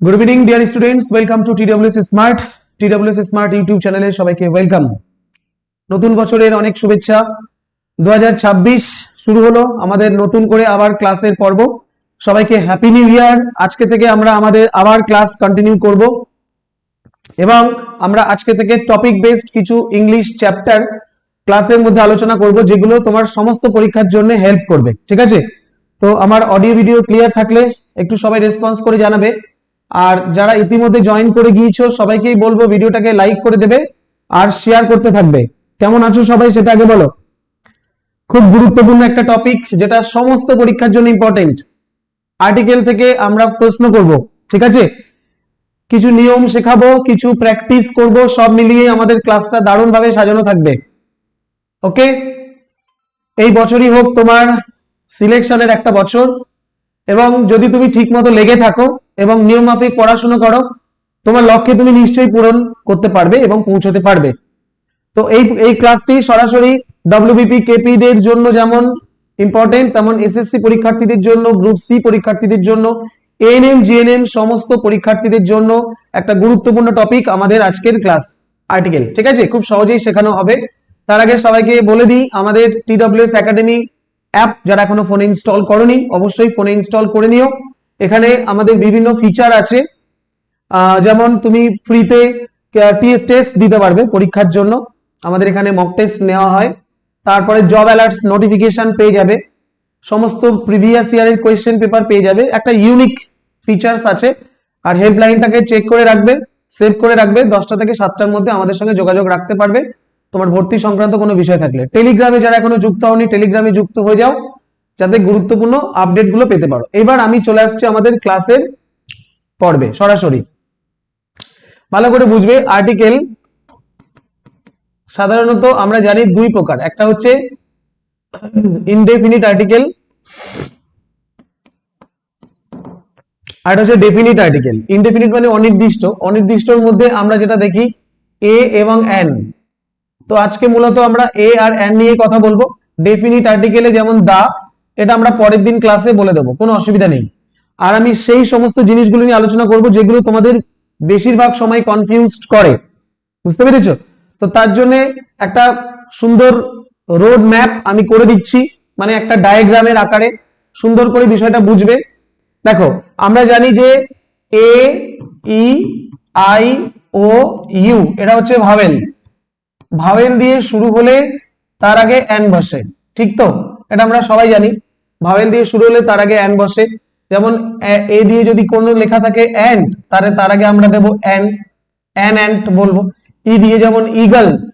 Good evening dear students welcome to TWS smart TWS smart YouTube চ্যানেলে সবাইকে welcome নতুন বছরের অনেক শুভেচ্ছা। দু শুরু হলো আমাদের নতুন করে আবার ক্লাসের পর্ব। সবাইকে হ্যাপি নিউ ইয়ার আজকে থেকে আমরা আমাদের আবার ক্লাস কন্টিনিউ করব। এবং আমরা আজকে থেকে টপিক বেসড কিছু ইংলিশ চ্যাপ্টার ক্লাসের মধ্যে আলোচনা করব, যেগুলো তোমার সমস্ত পরীক্ষার জন্য হেল্প করবে। ঠিক আছে? তো আমার অডিও ভিডিও ক্লিয়ার থাকলে একটু সবাই রেসপন্স করে জানাবে। আর যারা ইতিমধ্যে জয়েন করে গিয়েছো, সবাইকেই বলব ভিডিওটাকে লাইক করে দেবে আর শেয়ার করতে থাকবে। কেমন আছো সবাই সেটা আগে বলো। খুব গুরুত্বপূর্ণ একটা টপিক যেটা সমস্ত পরীক্ষার জন্য ইম্পর্টেন্ট আর্টিকেল থেকে আমরা প্রশ্ন করব, ঠিক আছে? কিছু নিয়ম শেখাবো, কিছু প্র্যাকটিস করব, সব মিলিয়ে আমাদের ক্লাসটা দারুণভাবে সাজানো থাকবে। ওকে এই বছরই হোক তোমার সিলেকশনের একটা বছর। এবং যদি তুমি ঠিকমতো লেগে থাকো এবং নিয়মমাফিক পড়াশোনা করো, তোমার লক্ষ্যে তুমি নিশ্চয়ই পূরণ করতে পারবে এবং পৌঁছতে পারবে। তো এই এই ক্লাসটি সরাসরি ডব্লিউবিপি কেপি দের জন্য যেমন ইম্পর্টেন্ট তেমন এসএসসি পরীক্ষার্থীদের জন্য গ্রুপ সি পরীক্ষার্থীদের জন্য এএনএম জিএনএম সমস্ত পরীক্ষার্থীদের জন্য একটা গুরুত্বপূর্ণ টপিক আমাদের আজকের ক্লাস আর্টিকেল ঠিক আছে? খুব সহজেই শেখানো হবে। তার আগে সবাইকে বলে দিই, আমাদের টিডব্লিউএস একাডেমি অ্যাপ যারা এখনও ফোনে ইনস্টল করনি, অবশ্যই ফোনে ইনস্টল করে নিও। এখানে আমাদের বিভিন্ন ফিচার আছে। যেমন তুমি ফ্রিতে টেস্ট দিতে পারবে পরীক্ষার জন্য। আমাদের এখানে মক টেস্ট নেওয়া হয়। তারপরে জব অ্যালার্টস নোটিফিকেশন পেয়ে যাবে। সমস্ত প্রিভিয়াস ইয়ারের কোয়েশ্চেন পেপার পেয়ে যাবে। একটা ইউনিক ফিচার্স আছে। আর হেল্পলাইনটাকে চেক করে রাখবে সেভ করে রাখবে। দশটা থেকে সাতটার মধ্যে আমাদের সঙ্গে যোগাযোগ রাখতে পারবে। তোমার ভর্তি সংক্রান্ত কোনো বিষয় থাকলে। টেলিগ্রামে যারা এখনও যুক্ত হওনি টেলিগ্রামে যুক্ত হয়ে যাও, যাতে গুরুত্বপূর্ণ আপডেটগুলো পেতে পারো। এবার আমি চলে আসছি আমাদের ক্লাসের পর্বে, সরাসরি। ভালো করে বুঝবে আর্টিকেল সাধারণত আমরা জানি দুই প্রকার। একটা হচ্ছে ইনডেফিনিট আর্টিকেল আর হচ্ছে ডেফিনিট আর্টিকেল ইনডেফিনিট মানে অনির্দিষ্ট। অনির্দিষ্টর মধ্যে আমরা যেটা দেখি এ এবং এন তো আজকে মূলত আমরা এ আর এন নিয়ে কথা বলব। ডেফিনিট আর্টিকেলে যেমন দা, এটা আমরা পরের দিন ক্লাসে বলে দেবো, কোনো অসুবিধা নেই। আর আমি সেই সমস্ত জিনিসগুলো নিয়ে আলোচনা করব যেগুলো তোমাদের বেশিরভাগ সময় কনফিউজড করে। বুঝতে পেরেছ? তো তার জন্য একটা সুন্দর রোড ম্যাপ আমি করে দিচ্ছি মানে একটা ডায়াগ্রামের আকারে। সুন্দর করে বিষয়টা বুঝবে। দেখো, আমরা জানি যে এ ই আই ও ইউ এটা হচ্ছে ভাওয়েল ভাওয়েল দিয়ে শুরু হলে তার আগে অ্যান বসে, ঠিক তো? এটা আমরা সবাই জানি। ভাওয়েল দিয়ে শুরু হলে তার আগে অ্যান বসে। যেমন, এ- দিয়ে যদি কোনো লেখা থাকে অ্যান্ড তাহলে তার আগে আমরা দেব অ্যান। অ্যান অ্যান্ড বলব। ই দিয়ে যেমন ইগল,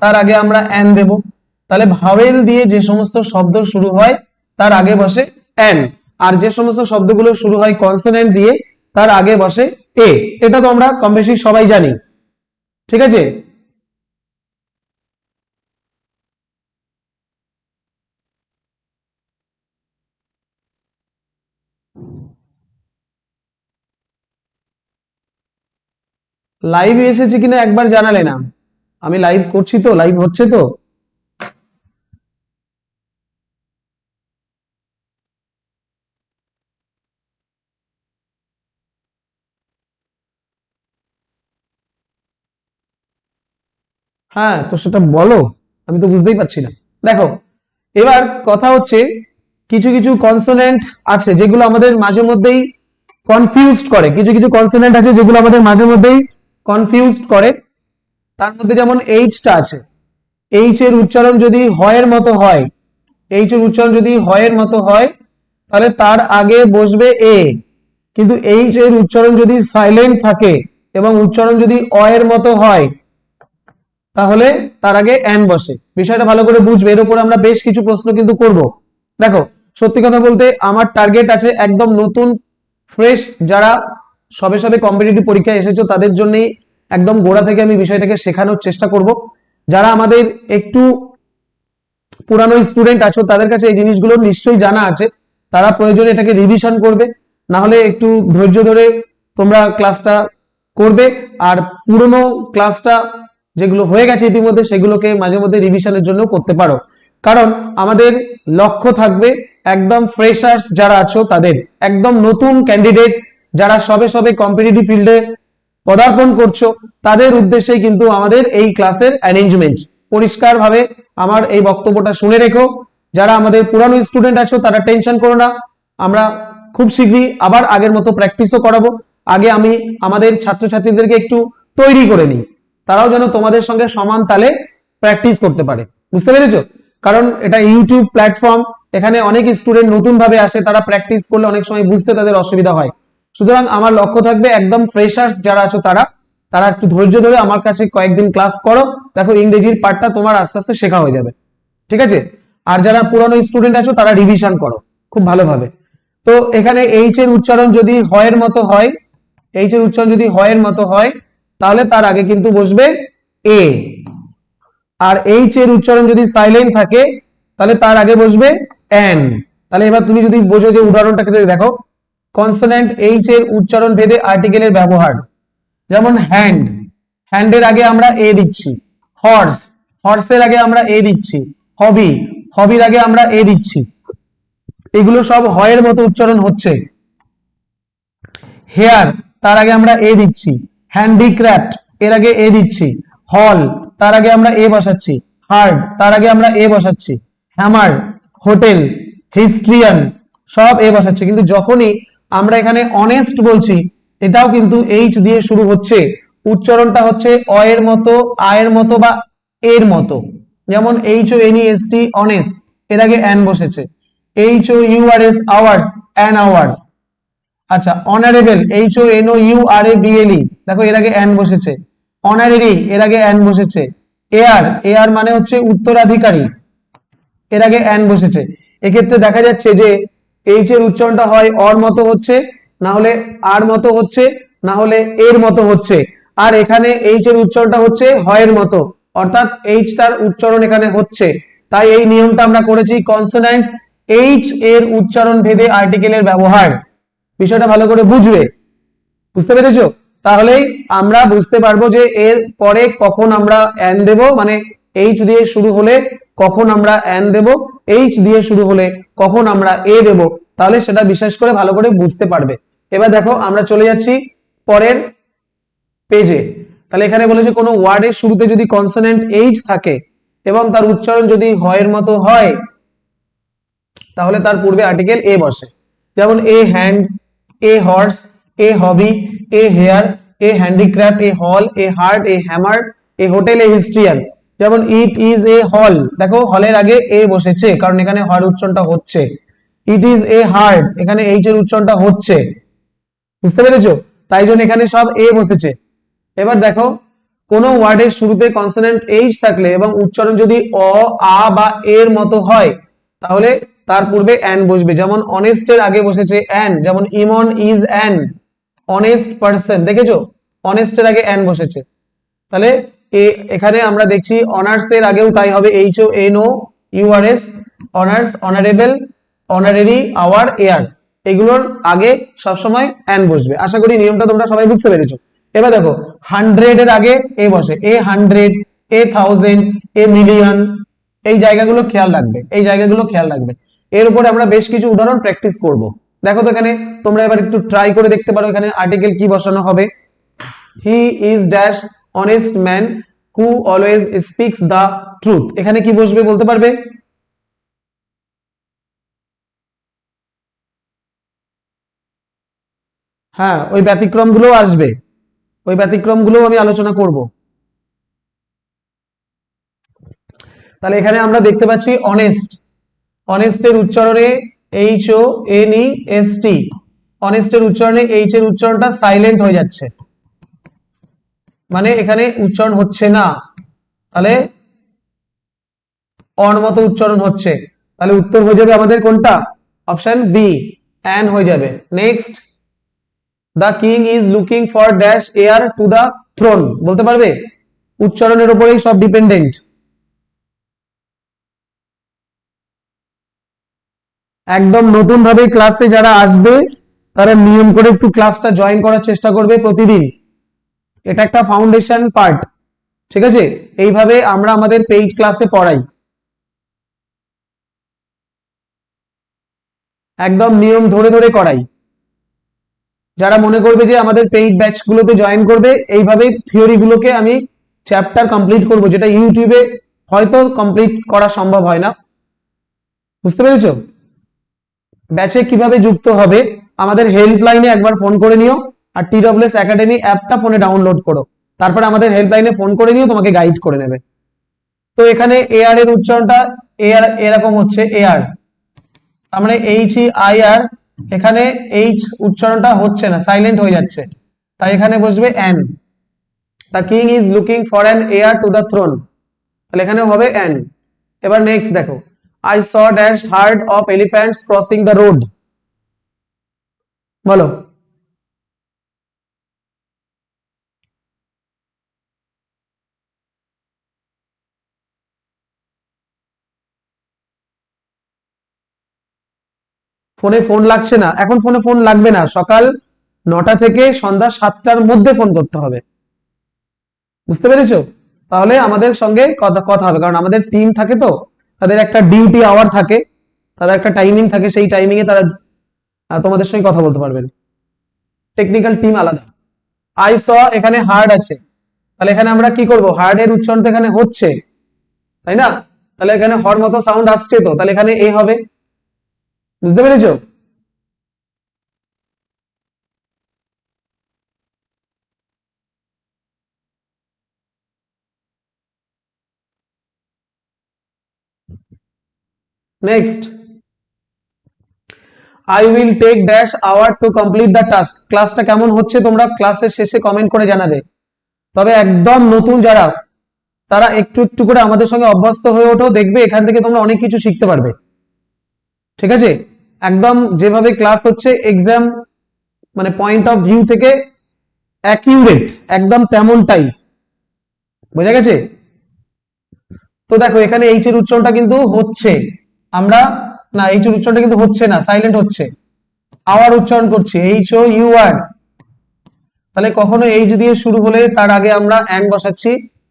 তার আগে আমরা অ্যান দেব। তাহলে ভাওয়েল দিয়ে যে সমস্ত শব্দ শুরু হয়, তার আগে বসে অ্যান। আর যে সমস্ত শব্দগুলো শুরু হয় কনসোনেন্ট দিয়ে, তার আগে বসে এ। এটা তো আমরা কম বেশি সবাই জানি। ঠিক আছে? লাইভে এসেছে কিনা একবার জানালে না। আমি লাইভ করছি তো লাইভ হচ্ছে তো। হ্যাঁ তো সেটা বলো, আমি তো বুঝতেই পারছি না। দেখো, এবার কথা হচ্ছে, কিছু কিছু কনসোনেন্ট আছে যেগুলো আমাদের মাঝে মধ্যেই কনফিউজড করে। কিছু কিছু কনসোনেন্ট আছে যেগুলো আমাদের মাঝে মধ্যেই কনফিউজড করে, তার মধ্যে যেমন এইচটা আছে এইচ এর উচ্চারণ যদি হয়ের মতো হয় এইচ এর উচ্চারণ যদি হয়ের মতো হয়, তাহলে তার আগে বসবে এ কিন্তু এইচ এর উচ্চারণ যদি সাইলেন্ট থাকে এবং উচ্চারণ যদি অ এর মতো হয়, তাহলে তার আগে অ্যান বসে। বিষয়টা ভালো করে বুঝবে, এর উপর আমরা বেশ কিছু প্রশ্ন কিন্তু করব। দেখো, সত্যি কথা বলতে আমার টার্গেট আছে একদম নতুন ফ্রেশ যারা সবে সবে কম্পিটিটিভ পরীক্ষায় এসেছ, তাদের জন্যই একদম গোড়া থেকে আমি বিষয়টাকে শেখানোর চেষ্টা করব। যারা আমাদের একটু পুরানো স্টুডেন্ট আছো, তাদের কাছে এই জিনিসগুলো নিশ্চয়ই জানা আছে। তারা প্রয়োজনে এটাকে রিভিশন করবে না হলে একটু ধৈর্য ধরে তোমরা ক্লাসটা করবে। আর পুরনো ক্লাসটা যেগুলো হয়ে গেছে ইতিমধ্যে, সেগুলোকে মাঝে মধ্যে রিভিশনের জন্য করতে পারো। কারণ আমাদের লক্ষ্য থাকবে একদম ফ্রেশার্স যারা আছো, তাদের একদম নতুন ক্যান্ডিডেট যারা সবে সবে কম্পিটিটিভ ফিল্ডে পদার্পণ করছ, তাদের উদ্দেশ্যে কিন্তু আমাদের এই ক্লাসের অ্যারেঞ্জমেন্ট পরিষ্কারভাবে আমার এই বক্তব্যটা শুনে রেখো। যারা আমাদের পুরানো স্টুডেন্ট আছো, তারা টেনশন করো না। আমরা খুব শীঘ্রই আবার আগের মতো প্র্যাকটিসও করাবো। আগে আমি আমাদের ছাত্রছাত্রীদেরকে একটু তৈরি করে নিই। তারাও যেন তোমাদের সঙ্গে সমান তালে প্র্যাকটিস করতে পারে। বুঝতে পেরেছ? কারণ এটা ইউটিউব প্ল্যাটফর্ম এখানে অনেক স্টুডেন্ট নতুন ভাবে আসে, তারা প্র্যাকটিস করলে অনেক সময় বুঝতে তাদের অসুবিধা হয়। সুতরাং আমার লক্ষ্য থাকবে একদম ফ্রেশার্স যারা আছো তারা তারা একটু ধৈর্য ধরে আমার কাছে কয়েকদিন ক্লাস করো। দেখো ইংরেজির পার্টটা তোমার আস্তে আস্তে শেখা হয়ে যাবে। ঠিক আছে? আর যারা পুরানো স্টুডেন্ট আছো, তারা রিভিশন করো, খুব ভালোভাবে। তো এখানে এইচ এর উচ্চারণ যদি হয়ের মতো হয় এইচ এর উচ্চারণ যদি হয়ের মতো হয়, তাহলে তার আগে কিন্তু বসবে এ আর এইচ এর উচ্চারণ যদি সাইলেন্ট থাকে, তাহলে তার আগে বসবে এন তাহলে এবার তুমি যদি বোঝো যে উদাহরণটাকে দেখো কনসোনেন্ট এইচ এর উচ্চারণ ভেদে আর্টিকেলের ব্যবহার। যেমন হ্যান্ড হ্যান্ডের আগে আমরা এ দিচ্ছি। হর্স হর্সের আগে আমরা এ দিচ্ছি। হবি হবির আগে আমরা এ দিচ্ছি। এগুলো সব হয়ের মতো উচ্চারণ হচ্ছে। হেয়ার তার আগে আমরা এ দিচ্ছি। হ্যান্ডিক্রাফট এর আগে এ দিচ্ছি। হল তার আগে আমরা এ বসাচ্ছি। হার্ড তার আগে আমরা এ বসাচ্ছি। হ্যামার হোটেল হিস্ট্রিয়ান সব এ বসাচ্ছি। কিন্তু যখনই আমরা এখানে অনেস্ট বলছি, এটাও কিন্তু এইচ দিয়ে শুরু হচ্ছে। উচ্চারণটা হচ্ছে অ এর মতো আয়ের মতো বা এর মতো। যেমন H O N S T honest এর আগে অ্যান বসেছে। H O U R S hours an hour আচ্ছা honourable H O N O U R A B L E দেখো, এর আগে অ্যান বসেছে। অনারেরি এর আগে অ্যান বসেছে। এয়ার এয়ার মানে হচ্ছে উত্তরাধিকারী। এর আগে অ্যান বসেছে। এক্ষেত্রে দেখা যাচ্ছে যে এইচ এর উচ্চারণটা হয় অর মতো হচ্ছে, না হলে আর মতো হচ্ছে, না হলে এর মতো হচ্ছে। আর এখানে এইচ এর উচ্চারণটা হচ্ছে হয়ের মতো, অর্থাৎ এইচ তার উচ্চারণ এখানে হচ্ছে। তাই এই নিয়মটা আমরা করেছি কনসোন্যান্ট এইচ এর উচ্চারণ ভেদে আর্টিকেলের ব্যবহার। বিষয়টা ভালো করে বুঝবে বুঝতে পেরেছ? তাহলেই আমরা বুঝতে পারব যে এর পরে কখন আমরা অ্যান দেব মানে এইচ দিয়ে শুরু হলে কখন আমরা অ্যান দেব? এইচ দিয়ে শুরু হলে কখন আমরা এ দেব? তাহলে সেটা বিশেষ করে ভালো করে বুঝতে পারবে। এবার দেখো, আমরা চলে যাচ্ছি পরের পেজে তাহলে এখানে বলেছে কোনো ওয়ার্ডের শুরুতে যদি কনসোনেন্ট এইচ থাকে এবং তার উচ্চারণ যদি হয়ের মতো হয়, তাহলে তার পূর্বে আর্টিকেল এ বসে। যেমন a hand a horse a hobby a hair a handicraft a hall a heart a hammer a hotel a historian যেমন ইট ইজ এ হল দেখো হলের আগে এ বসেছে, কারণ এখানে হর উচ্চারণটা হচ্ছে। ইট ইজ এ হার্ড এখানে এইচ এর উচ্চারণটা হচ্ছে। বুঝতে পেরেছ? তাই জন্য এখানে সব এ বসেছে। এবার দেখো, কোন ওয়ার্ডের শুরুতে কনসোনেন্ট এইচ থাকলে এবং উচ্চারণ যদি অ, আ বা এর মতো হয়, তাহলে তার পূর্বে অ্যান বসবে। যেমন অনেস্ট এর আগে বসেছে অ্যান যেমন ইমন ইজ অ্যান অনেস্ট পার্সন দেখেছ? অনেস্ট এর আগে অ্যান বসেছে। তাহলে এখানে আমরা দেখছি অনার্স এর আগেও তাই হবে H O N O U R S honours honourable honorary hour heir এগুলোর আগে সবসময় অ্যান বসবে। আশা করি নিয়মটা তোমরা সবাই বুঝতে পেরেছ। এবার দেখো হান্ড্রেড এর আগে এ বসে। A hundred a thousand a million এই জায়গাগুলো খেয়াল রাখবে, এই জায়গাগুলো খেয়াল রাখবে। এর উপরে আমরা বেশ কিছু উদাহরণ প্র্যাকটিস করব। দেখো তো এখানে তোমরা এবার একটু ট্রাই করে দেখতে পারো এখানে আর্টিকেল কি বসানো হবে। He is dash honest man who always speaks the truth এখানে কি বসবে বলতে পারবে? হ্যাঁ ওই ব্যতিক্রমগুলো আসবে। ওই ব্যতিক্রমগুলো আমি আলোচনা করব। তাহলে এখানে আমরা দেখতে পাচ্ছি অনেস্ট অনেস্টের উচ্চারণে H O N E S T অনেস্টের উচ্চারণে এইচ এর উচ্চারণটা সাইলেন্ট হয়ে যাচ্ছে। মানে এখানে উচ্চারণ হচ্ছে না। তাহলে অন মতো উচ্চারণ হচ্ছে। তাহলে উত্তর হয়ে যাবে আমাদের কোনটা? Option B. অ্যান হয়ে যাবে। Next, the king is looking for dash heir to the throne. বলতে পারবে? উচ্চারণের উপরেই সব ডিপেন্ডেন্ট। একদম নতুন ভাবে ক্লাসে যারা আসবে, তারা নিয়ম করে একটু ক্লাসটা জয়েন করার চেষ্টা করবে প্রতিদিন। এটা একটা ফাউন্ডেশন পার্ট ঠিক আছে? এইভাবে আমরা আমাদের পেইড ক্লাসে পড়াই। একদম নিয়ম ধরে ধরে করাই। যারা মনে করবে যে আমাদের পেইড ব্যাচ গুলোতে জয়েন করবে এইভাবে থিওরি গুলোকে আমি চ্যাপ্টার কমপ্লিট করব, যেটা ইউটিউবে হয়তো কমপ্লিট করা সম্ভব হয় না। বুঝতে পেরেছ? ব্যাচে কীভাবে যুক্ত হবে, আমাদের হেল্পলাইনে একবার ফোন করে নিও। আর টি ডব্লিউএস একাডেমি অ্যাপটা ফোনে ডাউনলোড করো। তারপরে আমাদের হেল্পলাইনে ফোন করে নিও, তোমাকে গাইড করে নেবে। তো এখানে এআর এর উচ্চারণটা এআর এরকম হচ্ছে এআর তার মানে এইচ ই আই আর এখানে এইচ উচ্চারণটা হচ্ছে না সাইলেন্ট হয়ে যাচ্ছে। তাই এখানে বসবে an the king is looking for an heir to the throne তাহলে এখানে হবে এন এবার নেক্সট দেখো। I saw dash herd of elephants crossing the road বলো। ফোনে ফোন লাগছে না। এখন ফোনে ফোন লাগবে না। সকাল নটা থেকে সন্ধ্যা সাতটার মধ্যে ফোন করতে হবে। বুঝতে পেরেছ? তাহলে আমাদের সঙ্গে কথা কথা হবে। কারণ আমাদের টিম থাকে তো, তাদের একটা ডিউটি আওয়ার থাকে, তাদের একটা টাইমিং থাকে, সেই টাইমিং এ তারা তোমাদের সঙ্গে কথা বলতে পারবেন। টেকনিক্যাল টিম আলাদা। আই স এখানে হার্ড আছে। তাহলে এখানে আমরা কি করব? হার্ড এর উচ্চারণ তো এখানে হচ্ছে, তাই না? তাহলে এখানে হর মতো সাউন্ড আসছে তো। তাহলে এখানে এ হবে। বুঝতে পেরেছ? Next I will take dash hour to complete the task ক্লাসটা কেমন হচ্ছে তোমরা? ক্লাসের শেষে কমেন্ট করে জানাবে। তবে একদম নতুন যারা, তারা একটু একটু করে আমাদের সঙ্গে অভ্যস্ত হয়ে ওঠো। দেখবে এখান থেকে তোমরা অনেক কিছু শিখতে পারবে। ঠিক আছে? একদম যেভাবে ক্লাস হচ্ছে এক্সাম মানে পয়েন্ট অফ ভিউ থেকে অ্যাকিউরেট একদম তেমনটাই বোঝা গেছে? তো দেখো, এখানে এইচ এর উচ্চারণটা কিন্তু হচ্ছে। আমরা, না এইচ এর উচ্চারণটা কিন্তু হচ্ছে না সাইলেন্ট হচ্ছে। আওয়ার উচ্চারণ করছি এইচ ও ইউ আর তাহলে কখনো এইচ দিয়ে শুরু হলে তার আগে আমরা অ্যান বসাচ্ছি,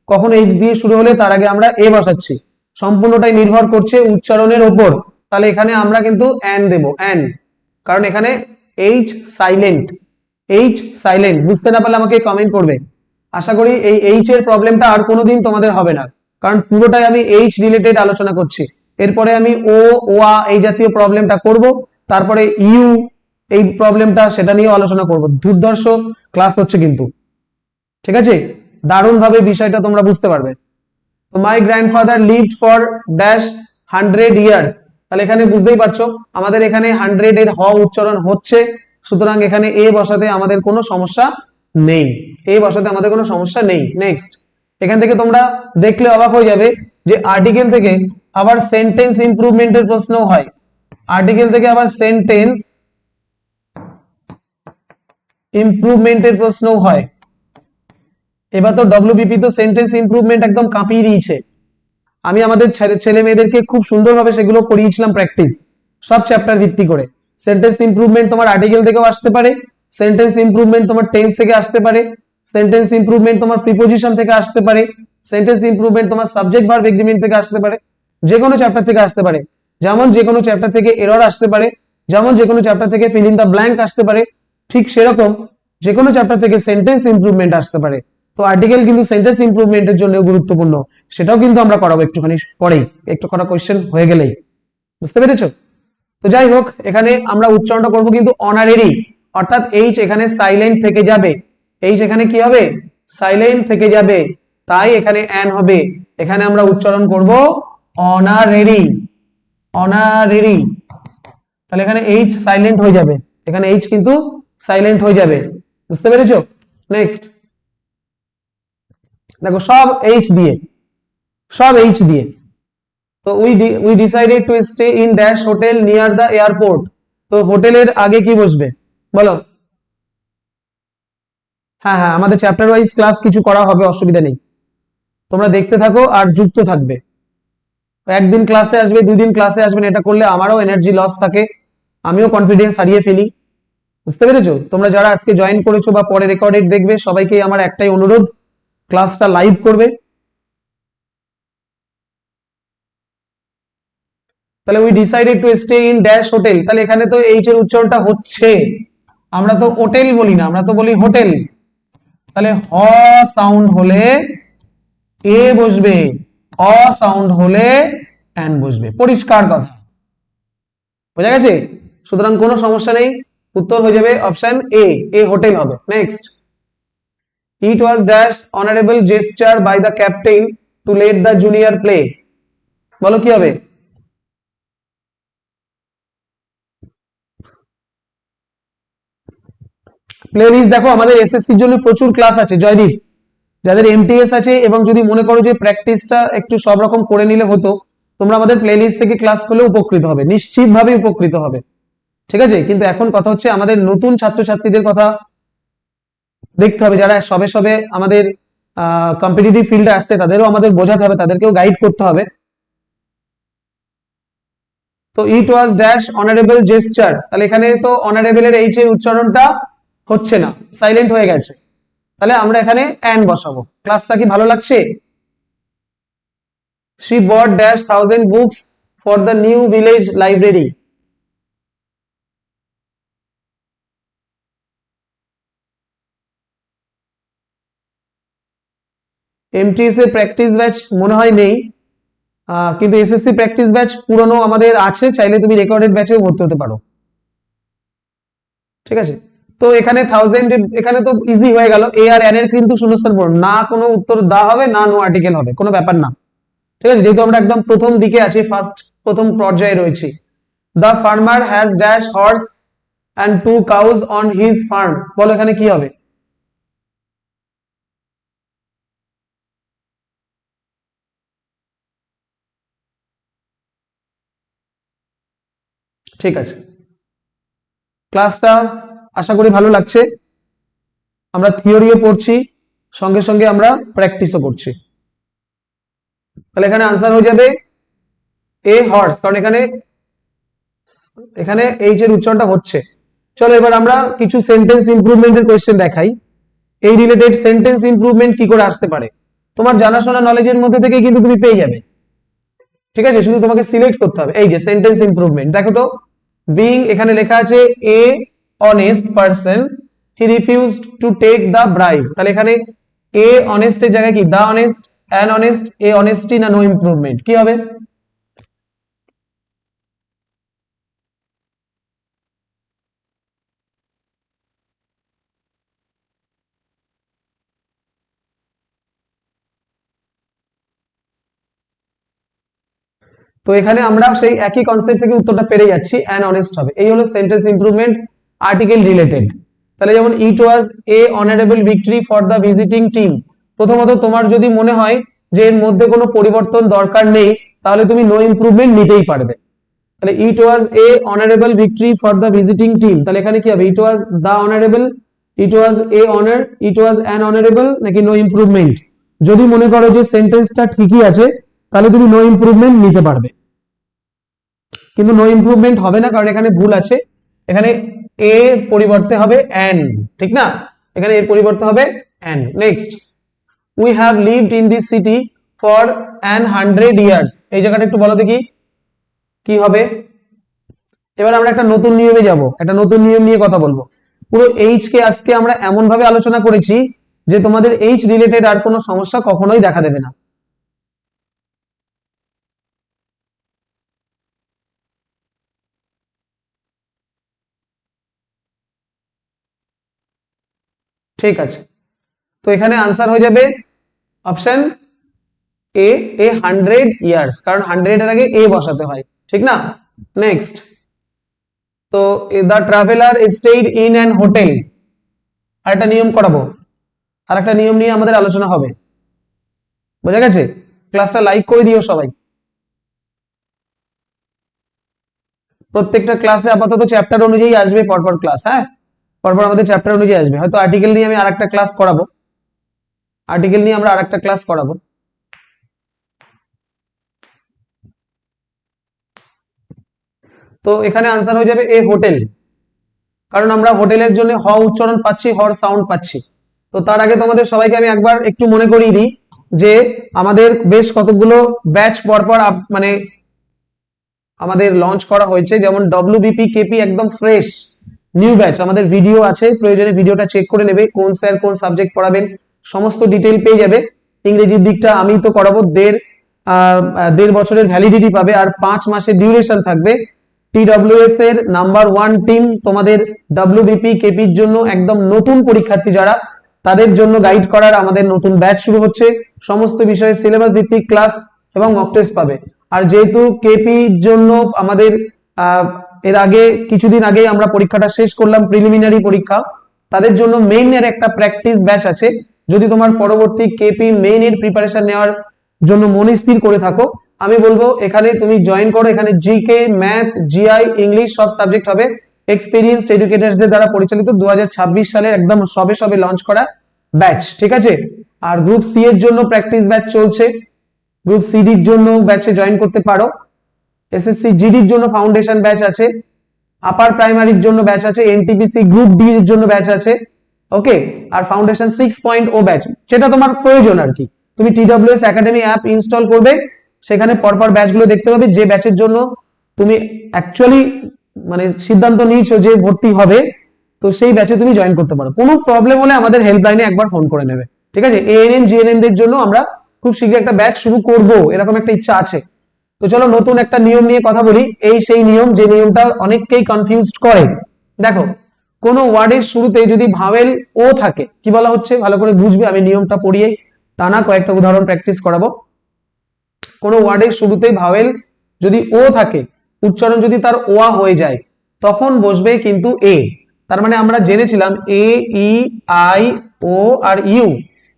কখনো এইচ দিয়ে শুরু হলে তার আগে আমরা এ বসাচ্ছি। সম্পূর্ণটাই নির্ভর করছে উচ্চারণের ওপর। তাহলে এখানে আমরা কিন্তু অ্যান দেব অ্যান কারণ এখানে এইচ সাইলেন্ট এইচ সাইলেন্ট বুঝতে না পারলে আমাকে কমেন্ট করবে। আশা করি এই এইচ এর প্রবলেমটা আর কোনোদিন তোমাদের হবে না। কারণ পুরোটাই আমি এইচ রিলেটেড আলোচনা করছি। এরপরে আমি ও ওয়া এই জাতীয় প্রবলেমটা করব। তারপরে ইউ এই প্রবলেমটা সেটা নিয়েও আলোচনা করব। দুর্দর্শ ক্লাস হচ্ছে কিন্তু। ঠিক আছে? দারুণ ভাবে বিষয়টা তোমরা বুঝতে পারবে। My grandfather lived for dash hundred years তাহলে এখানে বুঝতেই পারছ, আমাদের এখানে হান্ড্রেড এর হ উচ্চারণ হচ্ছে, সুতরাং এখানে এ বসাতে আমাদের কোনো সমস্যা নেই। এ বসাতে আমাদের কোনো সমস্যা নেই। নেক্সট এখান থেকে তোমরা দেখলে অবাক হয়ে যাবে যে আর্টিকেল থেকে আবার সেন্টেন্স ইমপ্রুভমেন্টের প্রশ্নও হয়। আর্টিকেল থেকে আবার সেন্টেন্স ইমপ্রুভমেন্টের প্রশ্নও হয়। এবার তো ডব্লিউবিপি তো সেন্টেন্স ইমপ্রুভমেন্ট একদম কাঁপিয়ে দিয়েছে। আমি আমাদের ছেলে মেয়েদেরকে খুব সুন্দরভাবে সেগুলো করিয়েছিলাম প্র্যাকটিস সব চ্যাপ্টার ভিত্তি করে। সেন্টেন্স ইমপ্রুভমেন্ট তোমার আর্টিকেল থেকেও আসতে পারে সেন্টেন্স ইমপ্রুভমেন্ট তোমার টেন্স থেকে আসতে পারে সেন্টেন্স ইমপ্রুভমেন্ট তোমার প্রিপোজিশন থেকে আসতে পারে সেন্টেন্স ইমপ্রুভমেন্ট তোমার সাবজেক্ট ভার্ব এগ্রিমেন্ট থেকে আসতে পারে যে কোনো চ্যাপ্টার থেকে আসতে পারে। যেমন যে কোনো চ্যাপ্টার থেকে এরর আসতে পারে, যেমন যে কোনো চ্যাপ্টার থেকে ফিল ইন দ্য ব্ল্যাঙ্ক আসতে পারে, ঠিক সেরকম যে কোনো চ্যাপ্টার থেকে সেন্টেন্স ইমপ্রুভমেন্ট আসতে পারে। তো আর্টিকেল কিন্তু সেন্টেন্স ইমপ্রুভমেন্টের জন্য গুরুত্বপূর্ণ। সেটাও কিন্তু আমরা করাবো একটুখানি পরেই একটু করা কোয়েশ্চেন হয়ে গেলেই। বুঝতে পেরেছ? তো যাই হোক, এখানে আমরা উচ্চারণটা করব কিন্তু অনারেরি অর্থাৎ এইচ এখানে সাইলেন্ট থেকে যাবে এইচ এখানে কি হবে? সাইলেন্ট থেকে যাবে, তাই এখানে অ্যান হবে। এখানে আমরা উচ্চারণ করব অনারেরি অনারেরি তাহলে এখানে এইচ সাইলেন্ট হয়ে যাবে। এখানে এইচ কিন্তু সাইলেন্ট হয়ে যাবে। বুঝতে পেরেছ? নেক্সট দেখো সব এইচ দিয়ে, সব এইচ দিয়ে। তো we we decided to stay in dash hotel near the airport তো হোটেলের আগে কি বসবে? বলো। হ্যাঁ হ্যাঁ আমাদের চ্যাপ্টার ওয়াইজ ক্লাস কিছু করা হবে, অসুবিধা নেই। তোমরা দেখতে থাকো আর যুক্ত থাকবে। একদিন ক্লাসে আসবে দুই দিন ক্লাসে আসবেন এটা করলে আমারও এনার্জি লস থাকে। আমিও কনফিডেন্স হারিয়ে ফেলি। বুঝতে পেরেছ? তোমরা যারা আজকে জয়েন করেছ বা পরে রেকর্ডেড দেখবে, সবাইকে আমার একটাই অনুরোধ। ক্লাসটা লাইভ করবে। তাহলে we decided to stay in dash hotel তাহলে এখানে তো এইচ এর উচ্চারণটা হচ্ছে, আমরা তো হোটেল বলি না, আমরা তো বলি হোটেল তাহলে হ সাউন্ড হলে এ বসবে, অ সাউন্ড হলে অ্যান বসবে। পরিষ্কার কথা। বোঝা গেছে? সুতরাং কোনো সমস্যা নেই, উত্তর হয়ে যাবে অপশন এ এ হোটেল হবে। Next it was dash honourable jester by the captain to let the junior play বলো কি হবে? প্লেলিস্ট দেখো, আমাদের এসএসসির জন্য প্রচুর ক্লাস আছে, জয়দীপ। যাদের এমটিএস আছে এবং যদি মনে করো যে প্র্যাকটিসটা একটু সব রকম করে নিলে হতো, তোমরা আমাদের প্লেলিস্ট থেকে ক্লাস করলে উপকৃত হবে নিশ্চিতভাবে উপকৃত হবে। ঠিক আছে? কিন্তু এখন কথা হচ্ছে আমাদের নতুন ছাত্রছাত্রীদের কথা দেখতে হবে যারা সবে সবে আমাদের কম্পিটিটিভ ফিল্ডে আসছে তাদেরও আমাদের বোঝাতে হবে, তাদেরকেও গাইড করতে হবে। তো it was dash honourable jester তাহলে এখানে তো অনারেবল এর এইচ এর উচ্চারণটা হচ্ছে না সাইলেন্ট হয়ে গেছে। তাহলে আমরা এখানে অ্যান বসাবো। ক্লাসটা কি ভালো লাগছে? She bought dash thousand books for the new village library MTS এর প্র্যাকটিস ব্যাচ মনে হয় নেই। কিন্তু এসএসসি প্র্যাকটিস ব্যাচ পুরনো আমাদের আছে, চাইলে তুমি রেকর্ডেড ব্যাচেও ভর্তি হতে পারো। ঠিক আছে? তো এখানে থাউজেন্ড এখানে তো ইজি হয়ে গেল। এ আর এন এর কিন্তু শূন্যস্থান পূরণ। না কোনো উত্তর দা হবে, না নো আর্টিকেল হবে, কোনো ব্যাপার না। ঠিক আছে? যেহেতু আমরা একদম প্রথম দিকে আছি ফার্স্ট প্রথম পর্যায়ে রয়েছি। The farmer has dash horse and two cows on his farm বলো এখানে কি হবে? ঠিক আছে। ক্লাসটা আশা করি ভালো লাগছে। আমরা থিওরিও পড়ছি, সঙ্গে সঙ্গে আমরা প্র্যাকটিসও করছি। তাহলে এখানে আনসার হয়ে যাবে এ হর্স কারণ এখানে এখানে এইচ এর উচ্চারণটা হচ্ছে। চলো এবার আমরা কিছু সেন্টেন্স ইমপ্রুভমেন্টের কোয়েশ্চেন দেখাই। এই রিলেটেড সেন্টেন্স ইমপ্রুভমেন্ট কি করে আসতে পারে? তোমার জানাশোনা নলেজের মধ্যে থেকে কিন্তু তুমি পেয়ে যাবে। ঠিক আছে, শুধু তোমাকে সিলেক্ট করতে হবে। এই যে সেন্টেন্স ইমপ্রুভমেন্ট দেখো তো। বিং এখানে লেখা আছে a honest person he refuse to take the bribe তাহলে এখানে এ অনেস্ট এর জায়গায় কি? The honest an honest a honesty না নো ইমপ্রুভমেন্ট কি হবে? তো এখানে আমরা সেই একই কনসেপ্ট থেকে উত্তরটা পেরে যাচ্ছি অ্যান অনেস্ট হবে। এই হলো সেন্টেন্স ইমপ্রুভমেন্ট আর্টিকেল রিলেটেড তাহলে যেমন it was a honourable victory for the visiting team প্রথমত তোমার যদি মনে হয় যে এর মধ্যে কোনো পরিবর্তন দরকার নেই, তাহলে তুমি নো ইমপ্রুভমেন্ট নিতেই পারবে। তাহলে it was a honourable victory for the visiting team তাহলে এখানে কি হবে? It was the honourable it was a honour it was an honourable নাকি নো ইমপ্রুভমেন্ট যদি মনে করো যে সেন্টেন্সটা ঠিকই আছে তাহলে তুমি নো ইমপ্রুভমেন্ট নিতে পারবে। কিন্তু নো ইমপ্রুভমেন্ট হবে না, কারণ এখানে ভুল আছে। এখানে এ পরিবর্তে হবে অ্যান ঠিক না? এখানে এর পরিবর্তে হবে an next we have lived in this city for an hundred years এই জায়গাটা একটু বলো দেখি, কি হবে? এবার আমরা একটা নতুন নিয়মে যাব। একটা নতুন নিয়ম নিয়ে কথা বলব। পুরো এইচ কে আজকে আমরা এমন ভাবে আলোচনা করেছি যে তোমাদের এইচ রিলেটেড আর কোনো সমস্যা কখনোই দেখা দেবে না। ঠিক আছে। তো এখানে আনসার হয়ে যাবে option A a hundred years কারণ হান্ড্রেড এর আগে এ বসাতে হয়, ঠিক না? নেক্সট তো the traveller stayed in an hotel আর একটা নিয়ম করাবো আর একটা নিয়ম নিয়ে আমাদের আলোচনা হবে। বোঝা গেছে? ক্লাসটা লাইক করে দিও সবাই। প্রত্যেকটা ক্লাসে আপাতত চ্যাপ্টার অনুযায়ী আসবে পরপর ক্লাস হ্যাঁ? পরপর আমাদের চ্যাপ্টার অনুযায়ী আসবে। হয়তো আর্টিকেল নিয়ে আমি আরেকটা ক্লাস করাবো। আর্টিকেল নিয়ে আমরা আরেকটা ক্লাস করাবো। তো এখানে আনসার হয়ে যাবে এ হোটেল। কারণ আমরা হোটেলের জন্য হ উচ্চারণ পাচ্ছি, হর সাউন্ড পাচ্ছি। তো তার আগে তোমাদের সবাইকে আমি একবার একটু মনে করিয়ে দিই যে আমাদের বেশ কতগুলো ব্যাচ পরপর মানে আমাদের লঞ্চ করা হয়েছে। যেমন ডব্লিউবিপি কেপি একদম ফ্রেশ নিউ ব্যাচ আমাদের ভিডিও আছে, প্রয়োজনে ভিডিওটা চেক করে নেবে, কোন স্যার কোন সাবজেক্ট পড়াবেন, সমস্ত ডিটেল পেয়ে যাবে। ইংরেজির দিকটা আমি তো করাবো, দেড় দেড় বছরের ভ্যালিডিটি পাবে, আর পাঁচ মাসের ডিউরেশন থাকবে। টিডব্লিউএস এর নাম্বার ওয়ান টিম তোমাদের ডাব্লিউবিপি কেপির জন্য একদম নতুন পরীক্ষার্থী যারা, তাদের জন্য গাইড করার আমাদের নতুন ব্যাচ শুরু হচ্ছে। সমস্ত বিষয়ে সিলেবাস ভিত্তিক ক্লাস এবং মক টেস্ট পাবে। আর যেহেতু কেপির জন্য আমাদের এর আগে কিছুদিন আগে আমরা পরীক্ষাটা শেষ করলাম প্রিলিমিনারি পরীক্ষা। তাদের জন্য মেইন এর একটা প্র্যাকটিস ব্যাচ আছে। যদি তোমার পরবর্তী কেপি মেইন এর প্রিপারেশন নেওয়ার জন্য মনে স্থির করে থাকো, আমি বলব এখানে তুমি জয়েন করো, এখানে জিকে ম্যাথ জিআই ইংলিশ সব সাবজেক্ট হবে। এক্সপিরিয়েন্সড এডুকেটার্সদের দ্বারা পরিচালিত দু সালের একদম সবে সবে লঞ্চ করা ব্যাচ ঠিক আছে? আর গ্রুপ সি এর জন্য প্র্যাকটিস ব্যাচ চলছে। গ্রুপ সিডির জন্য ব্যাচে জয়েন করতে পারো। এসএসসি জিডির জন্য ফাউন্ডেশন ব্যাচ আছে আপার প্রাইমারির জন্য ব্যাচ আছে এনটিপিসি গ্রুপ ডি এর জন্য ব্যাচ আছে ওকে আর foundation six point O batch যেটা তোমার প্রয়োজন আর কি। তুমি টিডব্লিউএস একাডেমি অ্যাপ ইনস্টল করবে, সেখানে পরপর ব্যাচগুলো দেখতে পাবে, যে ব্যাচের জন্য তুমি অ্যাকচুয়ালি মানে সিদ্ধান্ত নিয়েছো যে ভর্তি হবে, তো সেই ব্যাচে তুমি জয়েন করতে পারো। কোনো প্রবলেম হলে আমাদের হেল্পলাইনে একবার ফোন করে নেবে, ঠিক আছে? এএনএম জিএনএম দের জন্য আমরা খুব শীঘ্র একটা ব্যাচ শুরু করব, এরকম একটা ইচ্ছা আছে। তো চলো নতুন একটা নিয়ম নিয়ে কথা বলি। এই সেই নিয়ম, যে নিয়মটা অনেককেই কনফিউজড করে। দেখো, কোনো ওয়ার্ডের শুরুতে যদি ভাওয়েল ও থাকে, কি বলা হচ্ছে? ভালো করে বুঝবে, আমি নিয়মটা পড়িয়ে টানা কয়েকটা উদাহরণ প্র্যাকটিস করাবো। কোনো ওয়ার্ডের শুরুতে ভাওয়েল যদি ও থাকে, উচ্চারণ যদি তার ওয়া হয়ে যায়, তখন বসবে কিন্তু এ তার মানে আমরা জেনেছিলাম এ E I O are you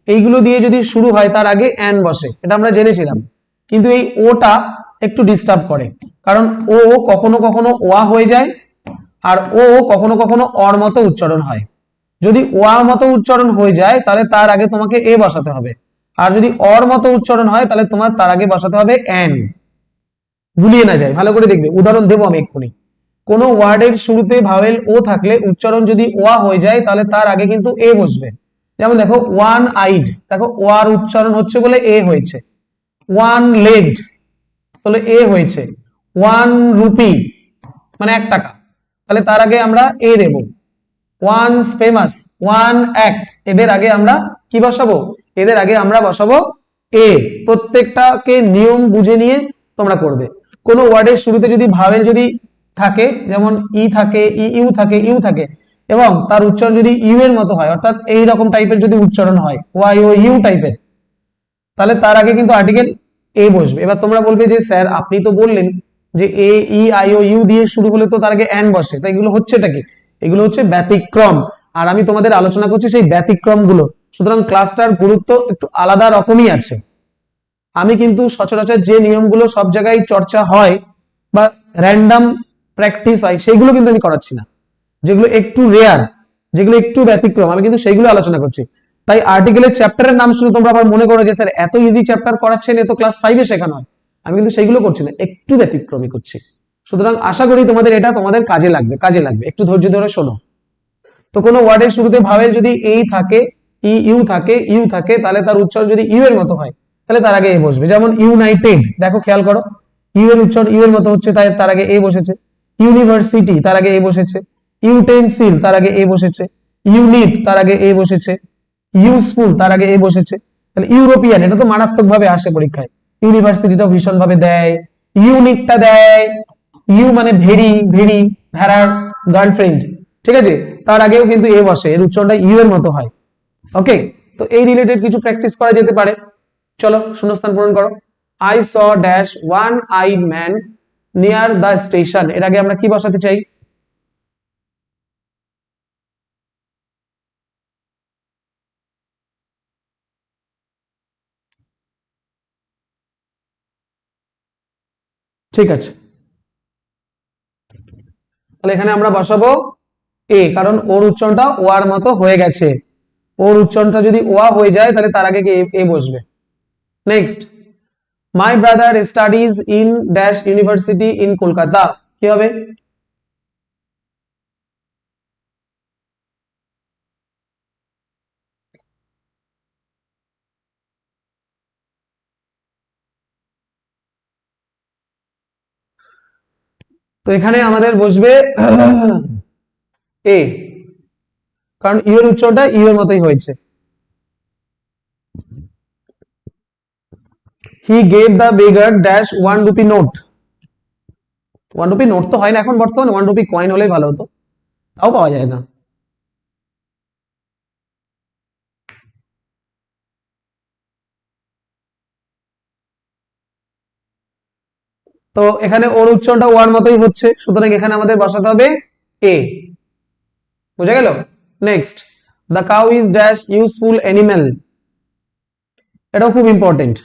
এইগুলো দিয়ে যদি শুরু হয়, তার আগে অ্যান বসে। এটা আমরা জেনেছিলাম। কিন্তু এই ওটা একটু ডিস্টার্ব করে। কারণ ও কখনো কখনো ওয়া হয়ে যায় আর ও কখনো কখনো অর মতো উচ্চারণ হয়। যদি ওয়া মতো উচ্চারণ হয়ে যায়, তাহলে তার আগে তোমাকে এ বসাতে হবে। আর যদি অর মতো উচ্চারণ হয়, তাহলে তোমার তার আগে বসাতে হবে এন ভুলিয়ে না যায় ভালো করে দেখবে। উদাহরণ দেবো আমি এক্ষুনি। কোন ওয়ার্ডের শুরুতে ভাওয়েল ও থাকলে উচ্চারণ যদি ওয়া হয়ে যায়, তাহলে তার আগে কিন্তু এ বসবে। যেমন দেখো ওয়ান আইড দেখো, ওয়ার উচ্চারণ হচ্ছে বলে এ হয়েছে। ওয়ান লেগড তাহলে এ হয়েছে ওয়ান রুপি মানে এক টাকা। তাহলে তার আগে আমরা এ দেব। ওয়ান ফেমাস ওয়ান অ্যাক্ট এদের আগে আমরা কি বসাবো? এদের আগে আমরা বসাবো এ প্রত্যেকটাকে নিয়ম বুঝে নিয়ে তোমরা করবে। কোনো ওয়ার্ডের শুরুতে যদি ভাওয়েল যদি থাকে, যেমন ই থাকে, ই, ইউ থাকে ইউ থাকে, এবং তার উচ্চারণ যদি ইউ এর মতো হয়, অর্থাৎ এই রকম টাইপের যদি উচ্চারণ হয়, ওয়াই ও ইউ টাইপের তাহলে তার আগে কিন্তু আর্টিকেল এ বসবে। এবার তোমরা বলবে যে, স্যার, আপনি তো বললেন যে এ, ই, আই, ও, ইউ দিয়ে শুরু হলে তো তার আগে এন বসে। তাই এগুলো হচ্ছেটা কি? এগুলো হচ্ছে ব্যতিক্রম। আর আমি তোমাদের আলোচনা করছি সেই ব্যতিক্রমগুলো সুতরাং ক্লাসটার গুরুত্ব একটু আলাদা রকমই আছে। আমি কিন্তু সচরাচর যে নিয়মগুলো সব জায়গায় চর্চা হয় বা র্যান্ডম প্র্যাকটিস হয়, সেইগুলো কিন্তু আমি করাচ্ছি না। যেগুলো একটু রেয়ার যেগুলো একটু ব্যতিক্রম, আমি কিন্তু সেইগুলো আলোচনা করছি। তাই আর্টিকেলের চ্যাপ্টারের নাম শুনে তোমরা আবার মনে করো যে, স্যার, এত ইজি চ্যাপ্টার করাচ্ছেন, এ তো ক্লাস ফাইভে শেখানো হয়। আমি কিন্তু সেইগুলো করছি না, একটু ব্যতিক্রমী করছি। সুতরাং আশা করি তোমাদের এটা তোমাদের কাজে লাগবে কাজে লাগবে। একটু ধৈর্য ধরে শোনো। তো কোনো ওয়ার্ডের শুরুতে ভাওয়েল যদি এই থাকে ই ইউ থাকে ইউ থাকে, তাহলে তার উচ্চারণ যদি ইউ এর মতো হয়, তাহলে তার আগে এ বসবে। যেমন ইউনাইটেড দেখো খেয়াল করো ইউ এর উচ্চারণ ইউ এর মতো হচ্ছে, তাই তার আগে এ বসেছে। ইউনিভার্সিটি তার আগে এ বসেছে। ইউটেন্সিল তার আগে এ বসেছে। ইউনিট তার আগে এ বসেছে। ইউজফুল তার আগে এ বসেছে। তাহলে ইউরোপিয়ান এটা তো মারাত্মক ভাবে আসে পরীক্ষায়। ইউনিভার্সিটিটা ভীষণ ভাবে দেয় ইউনিকটা দেয় ইউ মানে ভেরি ভেরি, ভেড়ার গার্লফ্রেন্ড ঠিক আছে? তার আগেও কিন্তু এ বসে, এর উচ্চারণটা ইউ এর মতো হয়। ওকে তো এই রিলেটেড কিছু প্র্যাকটিস করা যেতে পারে। চলো, শূন্যস্থান পূরণ করো। I saw dash one I man near the স্টেশনের আগে আমরা কি বসাতে চাই? ঠিক আছে। তাহলে এখানে আমরা বসাবো এ কারণ ওর উচ্চারণটা ওয়ার মতো হয়ে গেছে। ওর উচ্চারণটা যদি ওয়া হয়ে যায়, তাহলে তার আগে এ বসবে? Next my brother studies in dash university in Kolkata কি হবে? এখানে আমাদের বসবে, এ, কারণ ইউ উচ্চটা ইউর ইউ এর মতোই হয়েছে। He gave the beggar dash one rupee note one rupee note তো হয় না এখন বর্তমানে ওয়ান রুপি কয়েন হলেই ভালো হতো। তাও পাওয়া যায় না। তো এখানে ওর উচ্চারণটা ওয়ার মতোই হচ্ছে, সুতরাং এখানে আমাদের বসাতে হবে এ বুঝা গেল? Next the cow is dash useful animal এটাও খুব ইম্পর্টেন্ট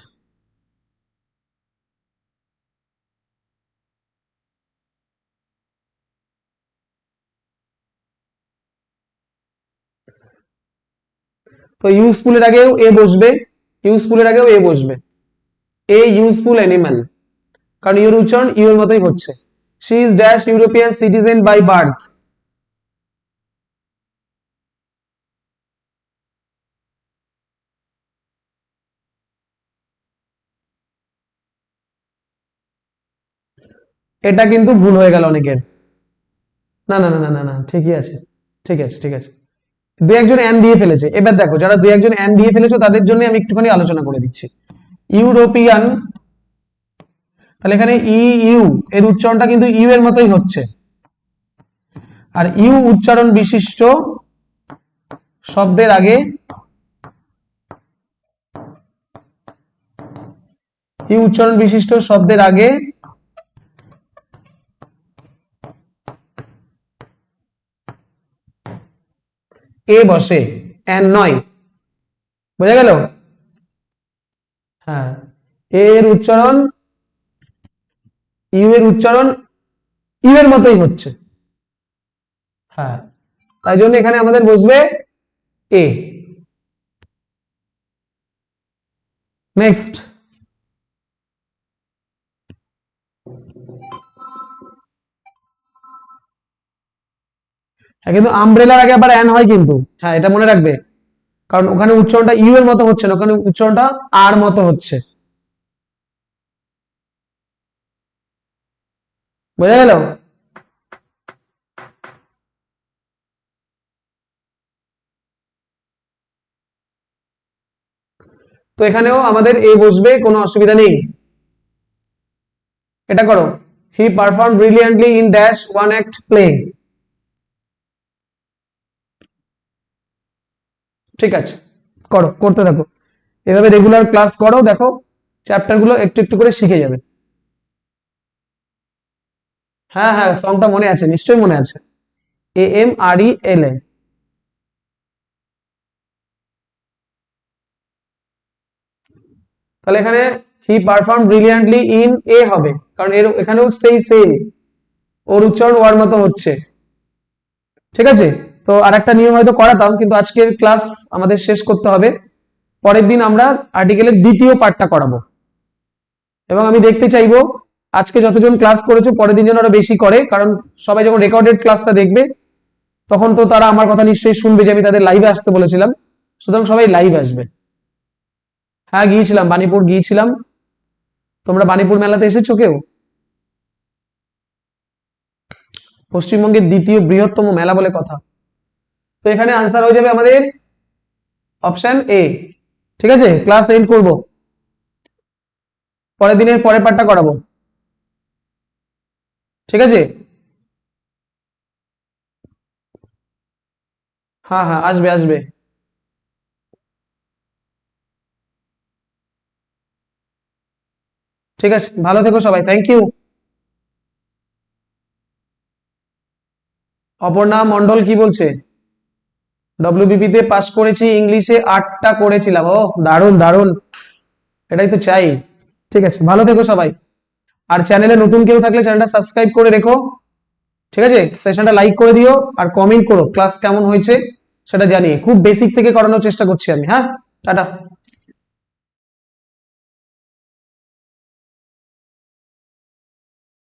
তো ইউজফুলের আগেও এ বসবে ইউজফুলের আগেও এ বসবে। এ ইউজফুল অ্যানিম্যাল কারণ ইউর উচ্চারণ ইউর মতোই হচ্ছে। She is dash European citizen by birth এটা কিন্তু ভুল হয়ে গেল অনেকের। না না না না না না, ঠিকই আছে, ঠিক আছে ঠিক আছে। দু একজন এন দিয়ে ফেলেছে। এবার দেখো, যারা দু একজন এন দিয়ে ফেলেছে, তাদের জন্য আমি একটুখানি আলোচনা করে দিচ্ছি। ইউরোপিয়ান তাহলে এখানে ই, ইউ, এর উচ্চারণটা কিন্তু ইউ এর মতোই হচ্ছে। আর ইউ উচ্চারণ বিশিষ্ট শব্দের আগে ইউ উচ্চারণ বিশিষ্ট শব্দের আগে এ বসে, এন নয়। বোঝা গেল? হ্যাঁ এর উচ্চারণ ইউ এর উচ্চারণ ইউ এর মতোই হচ্ছে। হ্যাঁ তাই জন্য এখানে আমাদের বসবে এ নেক্সট হ্যাঁ কিন্তু আমব্রেলার আগে আবার অ্যান হয় কিন্তু। হ্যাঁ এটা মনে রাখবে। কারণ ওখানে উচ্চারণটা ইউ এর মতো হচ্ছে না, ওখানে উচ্চারণটা আর মতো হচ্ছে। বোঝা গেল তো এখানেও আমাদের এ বসবে কোনো অসুবিধা নেই। এটা করো। He perform brilliantly in dash one act play ঠিক আছে, করো, করতে থাকো। এভাবে রেগুলার ক্লাস করো, দেখো চ্যাপ্টারগুলো একটু একটু করে শিখে যাবে। হ্যাঁ হ্যাঁ সংটা মনে আছে, নিশ্চয়ই মনে আছে। এ এম আর ই এল এ তাহলে এখানে he perform brilliantly in a হবে, কারণ এর, এখানেও সেই সেম ওর উচ্চারণ ওয়ার মতো হচ্ছে। ঠিক আছে? তো আর একটা নিয়ম হয়তো করাতাম, কিন্তু আজকের ক্লাস আমাদের শেষ করতে হবে। পরের দিন আমরা আর্টিকেলের দ্বিতীয় পার্টটা করাবো। এবং আমি দেখতে চাইব আজকে যতজন ক্লাস করেছ, পরের দিন যেন আরও বেশি করে, কারণ সবাই যখন রেকর্ডেড ক্লাসটা দেখবে, তখন তো তারা আমার কথা নিশ্চয়ই শুনবে যে আমি তাদের লাইভে আসতে বলেছিলাম। সুতরাং সবাই লাইভ আসবে। হ্যাঁ গিয়েছিলাম বানিপুর গিয়েছিলাম। তোমরা বানিপুর মেলাতে এসেছ কেউ? পশ্চিমবঙ্গের দ্বিতীয় বৃহত্তম মেলা বলে কথা। তো এখানে আনসার হয়ে যাবে আমাদের অপশন এ ঠিক আছে? ক্লাস এন্ড করব। পরের দিনের পরের পার্টটা করাবো। ঠিক আছে? হ্যাঁ হ্যাঁ আসবে আসবে। ঠিক আছে, ভালো থেকো সবাই থ্যাংক ইউ অপর্ণা মন্ডল কি বলছে? ডব্লিউবিপি তে পাস করেছি, ইংলিশে আটটা করেছিলাম। ও দারুণ দারুণ। এটাই তো চাই। ঠিক আছে, ভালো থেকো সবাই। আর চ্যানেলে নতুন কেউ থাকলে চ্যানেলটা সাবস্ক্রাইব করে রেখো। ঠিক আছে? সেশনটা লাইক করে দিও আর কমেন্ট করো ক্লাস কেমন হয়েছে সেটা জানিয়ে। খুব বেসিক থেকে করানোর চেষ্টা করছি আমি হ্যাঁ? টাটা।